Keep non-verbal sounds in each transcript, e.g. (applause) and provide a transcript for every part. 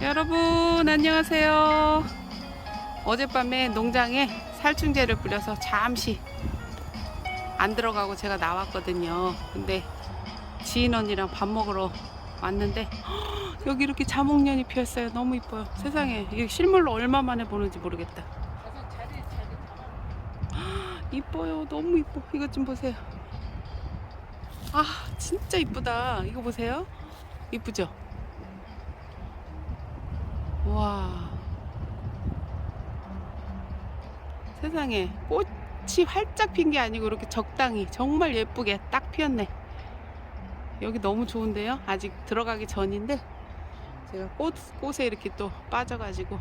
여러분 안녕하세요. 어젯밤에 농장에 살충제를 뿌려서 잠시 안 들어가고 제가 나왔거든요. 근데 지인 언니랑 밥 먹으러 왔는데 헉, 여기 이렇게 자목련이 피었어요. 너무 이뻐요. 세상에 이게 실물로 얼마 만에 보는지 모르겠다. 헉, 이뻐요. 너무 이뻐. 이것 좀 보세요. 아 진짜 이쁘다. 이거 보세요. 이쁘죠? 와. 세상에 꽃이 활짝 핀 게 아니고 이렇게 적당히 정말 예쁘게 딱 피었네. 여기 너무 좋은데요? 아직 들어가기 전인데 제가 꽃, 꽃에 이렇게 또 빠져가지고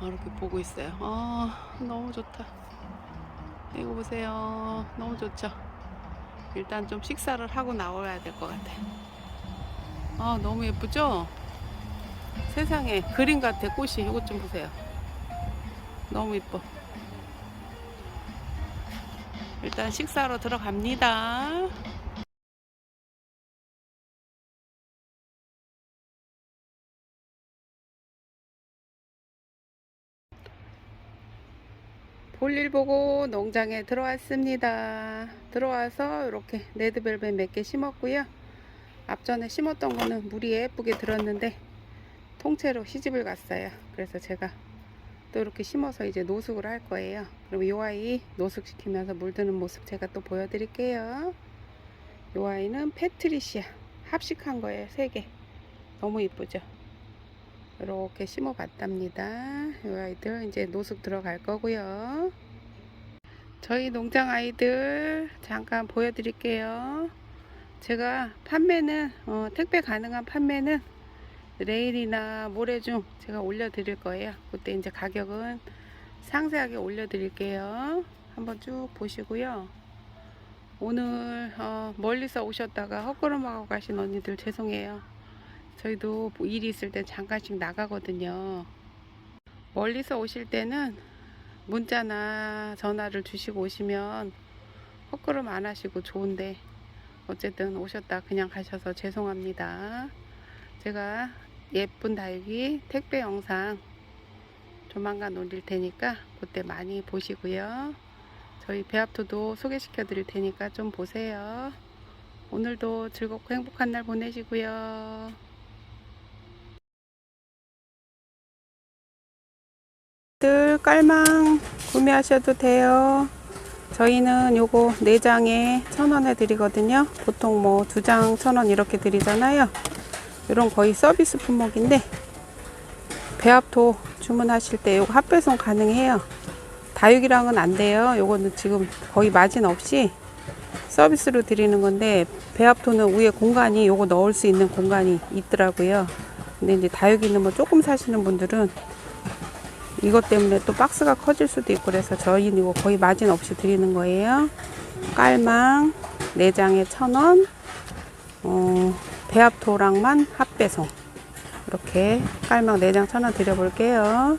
아, 이렇게 보고 있어요. 아 너무 좋다. 이거 보세요. 너무 좋죠? 일단 좀 식사를 하고 나와야 될 것 같아. 아 너무 예쁘죠 세상에 그림 같아 꽃이. 이것 좀 보세요. 너무 이뻐. 일단 식사로 들어갑니다. 볼일 보고 농장에 들어왔습니다. 들어와서 이렇게 레드벨벳 몇 개 심었고요. 앞전에 심었던 거는 물이 예쁘게 들었는데 통째로 시집을 갔어요. 그래서 제가 또 이렇게 심어서 이제 노숙을 할 거예요. 그럼 이 아이 노숙시키면서 물드는 모습 제가 또 보여드릴게요. 이 아이는 페트리시아 합식한 거예요. 세 개. 너무 이쁘죠? 이렇게 심어 봤답니다. 이 아이들 이제 노숙 들어갈 거고요. 저희 농장 아이들 잠깐 보여드릴게요. 제가 판매는 어, 택배 가능한 판매는 레일이나 모레 중 제가 올려드릴 거예요. 그때 이제 가격은 상세하게 올려드릴게요. 한번 쭉 보시고요. 오늘 어, 멀리서 오셨다가 헛걸음하고 가신 언니들 죄송해요. 저희도 뭐 일이 있을 때 잠깐씩 나가거든요. 멀리서 오실 때는 문자나 전화를 주시고 오시면 헛걸음 안 하시고 좋은데 어쨌든 오셨다 그냥 가셔서 죄송합니다. 제가 예쁜 다육이 택배 영상 조만간 올릴 테니까 그때 많이 보시고요. 저희 배합토도 소개시켜 드릴 테니까 좀 보세요. 오늘도 즐겁고 행복한 날 보내시고요. 들 깔망 구매하셔도 돼요. 저희는 요거 4장에 1,000원에 드리거든요. 보통 뭐 2장 1,000원 이렇게 드리잖아요. 이런 거의 서비스 품목인데 배합토 주문하실 때 요거 합배송 가능해요. 다육이랑은 안 돼요. 요거는 지금 거의 마진 없이 서비스로 드리는 건데 배합토는 위에 공간이 요거 넣을 수 있는 공간이 있더라고요. 근데 이제 다육이는 뭐 조금 사시는 분들은 이것 때문에 또 박스가 커질 수도 있고 그래서 저희는 이거 거의 마진 없이 드리는 거예요. 깔망 4장에 1,000원 어, 배합토랑만 합배송 이렇게 깔망 4장 1,000원 드려볼게요.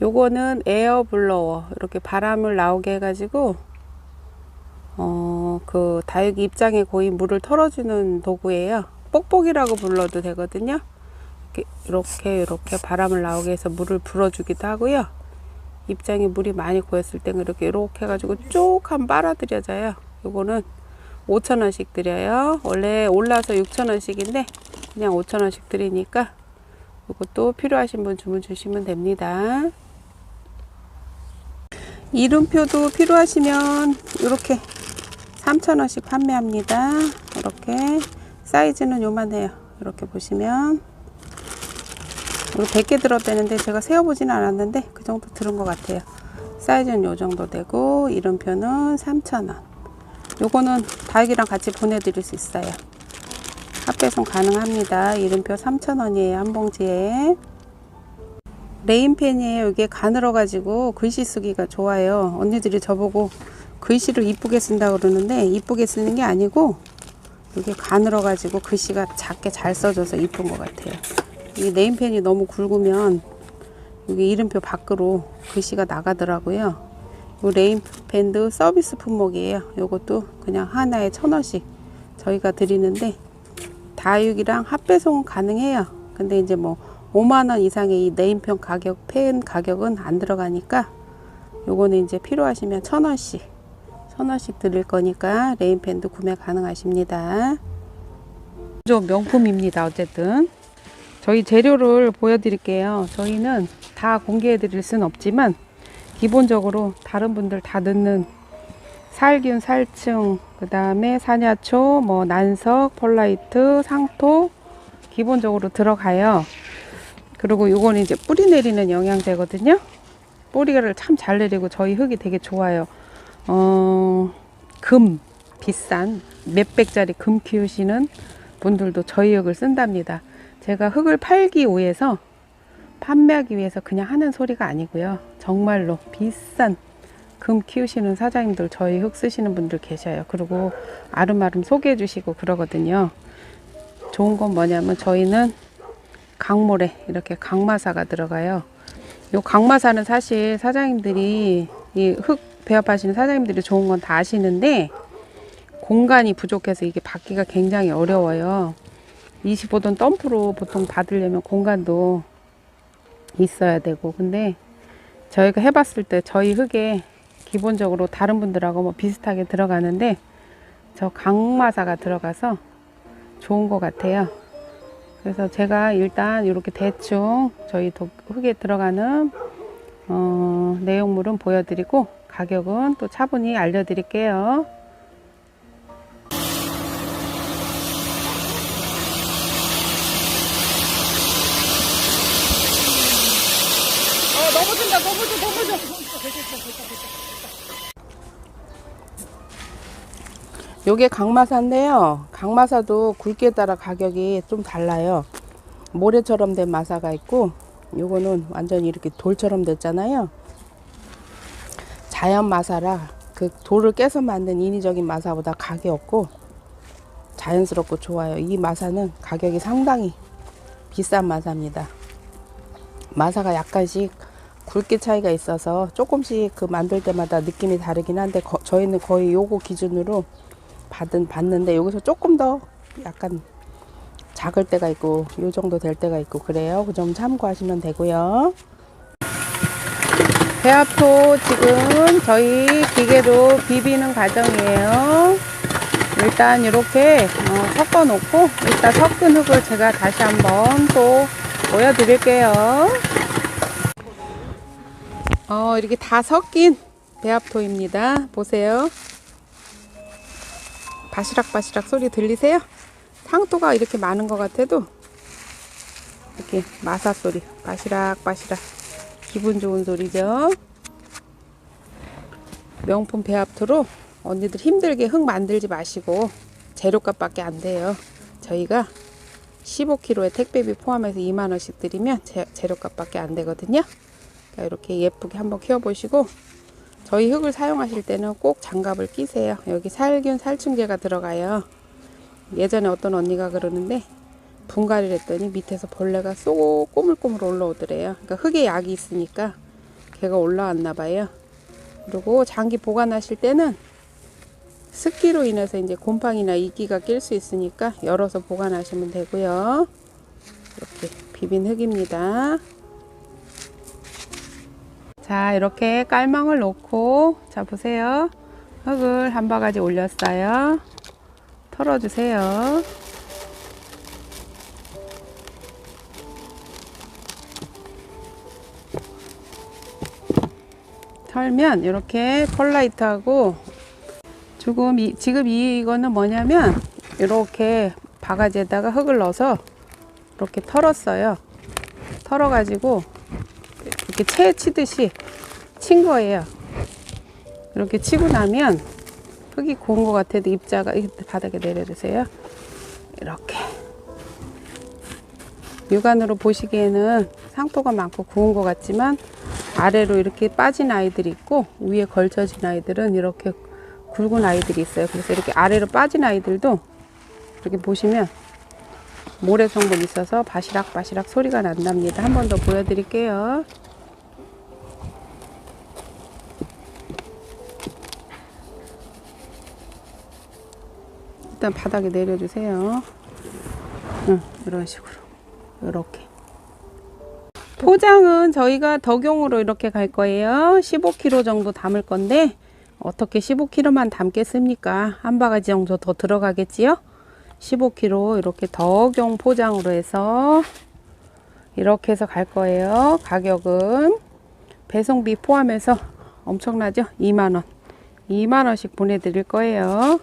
요거는 에어블로워 이렇게 바람을 나오게 해가지고 어, 그 다육이 입장에 고인 물을 털어주는 도구예요. 뽁뽁이라고 불러도 되거든요. 이렇게, 이렇게 바람을 나오게 해서 물을 불어주기도 하고요. 입장에 물이 많이 고였을 때는 이렇게 이렇게 해가지고 쭉 한 빨아들여져요. 요거는 5천원씩 드려요. 원래 올라서 6천원씩인데 그냥 5천원씩 드리니까 이것도 필요하신 분 주문 주시면 됩니다. 이름표도 필요하시면 이렇게 3천원씩 판매합니다. 이렇게 사이즈는 요만해요. 이렇게 보시면 우리 100개 들었다는데 제가 세어보지는 않았는데 그 정도 들은 것 같아요. 사이즈는 요 정도 되고 이름표는 3,000원. 요거는 다육이랑 같이 보내드릴 수 있어요. 합배송 가능합니다. 이름표 3,000원이에요. 한 봉지에. 레인펜이에요. 이게 가늘어 가지고 글씨 쓰기가 좋아요. 언니들이 저보고 글씨를 이쁘게 쓴다 그러는데 이쁘게 쓰는 게 아니고 이게 가늘어 가지고 글씨가 작게 잘 써져서 이쁜 것 같아요. 이 네임펜이 너무 굵으면 여기 이름표 밖으로 글씨가 나가더라고요. 이 레인펜도 서비스 품목이에요. 이것도 그냥 하나에 천 원씩 저희가 드리는데 다육이랑 합배송 가능해요. 근데 이제 뭐 5만 원 이상의 이 네임펜 가격, 펜 가격은 안 들어가니까 요거는 이제 필요하시면 천 원씩 천 원씩 드릴 거니까 레인펜도 구매 가능하십니다. 좀 명품입니다. 어쨌든 저희 재료를 보여드릴게요. 저희는 다 공개해 드릴 순 없지만 기본적으로 다른 분들 다 넣는 살균, 살충, 그 다음에 사냐초, 뭐 난석, 펄라이트, 상토 기본적으로 들어가요. 그리고 요거는 이제 뿌리 내리는 영양제거든요. 뿌리를 참 잘 내리고 저희 흙이 되게 좋아요. 어, 금 비싼 몇백짜리 금 키우시는 분들도 저희 흙을 쓴답니다. 제가 흙을 팔기 위해서 판매하기 위해서 그냥 하는 소리가 아니고요. 정말로 비싼 금 키우시는 사장님들 저희 흙 쓰시는 분들 계셔요. 그리고 아름아름 소개해 주시고 그러거든요. 좋은 건 뭐냐면 저희는 강모래 이렇게 강마사가 들어가요. 요 강마사는 사실 사장님들이 이 흙 배합하시는 사장님들이 좋은 건 다 아시는데 공간이 부족해서 이게 받기가 굉장히 어려워요. 25돈 덤프로 보통 받으려면 공간도 있어야 되고 근데 저희가 해봤을 때 저희 흙에 기본적으로 다른 분들하고 뭐 비슷하게 들어가는데 저 강마사가 들어가서 좋은 것 같아요. 그래서 제가 일단 이렇게 대충 저희 독- 흙에 들어가는 어, 내용물은 보여드리고 가격은 또 차분히 알려드릴게요. 넘어진다, 넘어져, 넘어져. 요게 강마사인데요. 강마사도 굵기에 따라 가격이 좀 달라요. 모래처럼 된 마사가 있고, 요거는 완전히 이렇게 돌처럼 됐잖아요. 자연 마사라 그 돌을 깨서 만든 인위적인 마사보다 가격이 없고 자연스럽고 좋아요. 이 마사는 가격이 상당히 비싼 마사입니다. 마사가 약간씩 굵기 차이가 있어서 조금씩 그 만들 때마다 느낌이 다르긴 한데 거- 저희는 거의 요거 기준으로 받은 받는데 여기서 조금 더 약간 작을 때가 있고 요 정도 될 때가 있고 그래요. 그 점 참고하시면 되고요. 배합토 지금 저희 기계로 비비는 과정이에요. 일단 이렇게 어, 섞어 놓고 이따 섞은 흙을 제가 다시 한번 또 보여드릴게요. 어, 이렇게 다 섞인 배합토입니다. 보세요. 바시락바시락 소리 들리세요? 상토가 이렇게 많은 것 같아도 이렇게 마사 소리 바시락바시락 기분 좋은 소리죠. 명품 배합토로 언니들 힘들게 흙 만들지 마시고 재료값밖에 안 돼요. 저희가 15kg에 택배비 포함해서 2만 원씩 드리면 재, 재료값밖에 안 되거든요. 이렇게 예쁘게 한번 키워보시고 저희 흙을 사용하실 때는 꼭 장갑을 끼세요. 여기 살균 살충제가 들어가요. 예전에 어떤 언니가 그러는데 분갈이를 했더니 밑에서 벌레가 쏘고 꼬물꼬물 올라오더래요. 그러니까 흙에 약이 있으니까 걔가 올라왔나 봐요. 그리고 장기 보관하실 때는 습기로 인해서 이제 곰팡이나 이끼가 낄 수 있으니까 열어서 보관하시면 되고요. 이렇게 비빈 흙입니다. 자, 이렇게 깔망을 놓고 자 보세요. 흙을 한 바가지 올렸어요. 털어주세요. 털면 이렇게 펄라이트하고 지금 이, 지금 이거는 뭐냐면 이렇게 바가지에다가 흙을 넣어서 이렇게 털었어요. 털어 가지고 이렇게 채 치듯이 친 거예요. 이렇게 치고 나면 흙이 고운 것 같아도 입자가 이 바닥에 내려주세요. 이렇게 육안으로 보시기에는 상토가 많고 구운 것 같지만 아래로 이렇게 빠진 아이들이 있고 위에 걸쳐진 아이들은 이렇게 굵은 아이들이 있어요. 그래서 이렇게 아래로 빠진 아이들도 이렇게 보시면 모래 성분 있어서 바시락 바시락 소리가 난답니다. 한 번 더 보여드릴게요. 일단 바닥에 내려주세요. 응, 이런 식으로. 이렇게. 포장은 저희가 덕용으로 이렇게 갈 거예요. 15kg 정도 담을 건데 어떻게 15kg만 담겠습니까? 한 바가지 정도 더 들어가겠지요? 15kg 이렇게 덕용 포장으로 해서 이렇게 해서 갈 거예요. 가격은 배송비 포함해서 엄청나죠? 2만원. 2만원씩 보내드릴 거예요.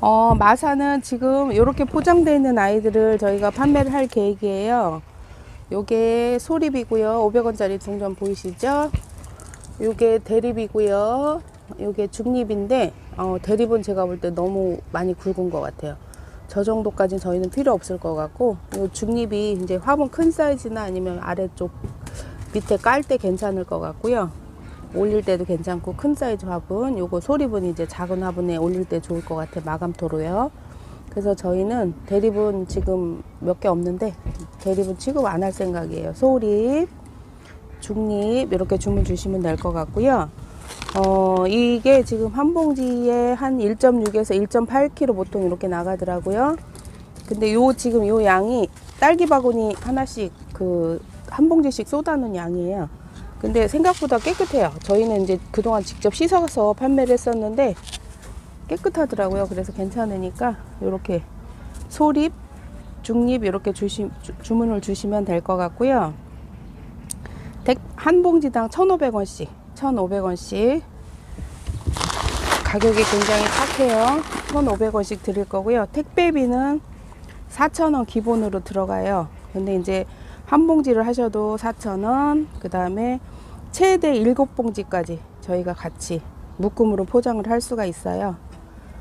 어, 마사는 지금 이렇게 포장되어 있는 아이들을 저희가 판매를 할 계획이에요. 요게 소립이고요. 500원짜리 동전 보이시죠? 요게 대립이고요. 요게 중립인데 어, 대립은 제가 볼 때 너무 많이 굵은 것 같아요. 저 정도까지는 저희는 필요 없을 것 같고 요 중립이 이제 화분 큰 사이즈나 아니면 아래쪽 밑에 깔 때 괜찮을 것 같고요. 올릴 때도 괜찮고 큰 사이즈 화분 요거 소립은 이제 작은 화분에 올릴 때 좋을 것 같아 마감토로요. 그래서 저희는 대립은 지금 몇 개 없는데 대립은 취급 안 할 생각이에요. 소립, 중립 이렇게 주문 주시면 될 것 같고요. 어, 이게 지금 한 봉지에 한 1.6에서 1.8kg 보통 이렇게 나가더라고요. 근데 요 지금 요 양이 딸기 바구니 하나씩 그 한 봉지씩 쏟아놓은 양이에요. 근데 생각보다 깨끗해요. 저희는 이제 그동안 직접 씻어서 판매를 했었는데 깨끗하더라고요. 그래서 괜찮으니까 이렇게 소립, 중립 이렇게 주시, 주, 주문을 주시면 될 것 같고요. 백- 한 봉지당 1,500원씩, 1,500원씩 가격이 굉장히 착해요. 1,500원씩 드릴 거고요. 택배비는 4,000원 기본으로 들어가요. 근데 이제 한 봉지를 하셔도 4,000원, 그 다음에 최대 7봉지까지 저희가 같이 묶음으로 포장을 할 수가 있어요.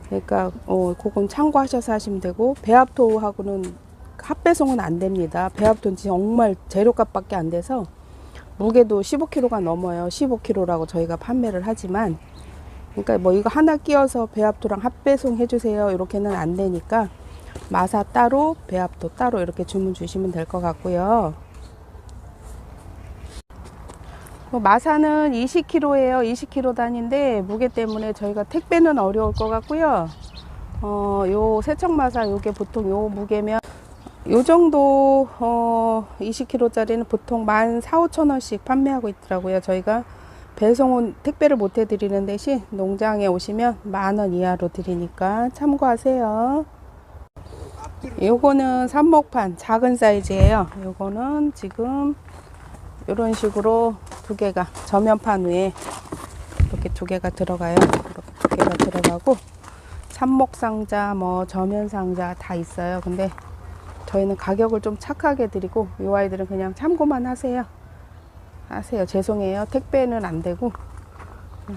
그러니까 어, 그건 참고하셔서 하시면 되고 배합토하고는 합배송은 안 됩니다. 배합토는 정말 재료값밖에 안 돼서 무게도 15kg가 넘어요. 15kg라고 저희가 판매를 하지만 그러니까 뭐 이거 하나 끼워서 배합토랑 합배송 해주세요. 이렇게는 안 되니까 마사 따로 배합토 따로 이렇게 주문 주시면 될 것 같고요. 뭐 마사는 20kg예요. 20kg 단인데 무게 때문에 저희가 택배는 어려울 것 같고요. 어, 요 세척마사 요게 보통 요 무게면 요 정도 어 20kg짜리는 보통 14,500원씩 판매하고 있더라고요. 저희가 배송은 택배를 못 해드리는 대신 농장에 오시면 만 원 이하로 드리니까 참고하세요. 요거는 삽목판 작은 사이즈예요. 요거는 지금 이런 식으로 두 개가 저면판 위에 이렇게 두 개가 들어가요. 이렇게 두 개가 들어가고 삽목 상자, 뭐 저면 상자 다 있어요. 근데 저희는 가격을 좀 착하게 드리고 이 아이들은 그냥 참고만 하세요. 하세요. 죄송해요. 택배는 안 되고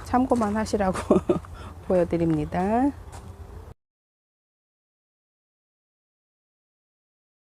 참고만 하시라고 (laughs) 보여드립니다.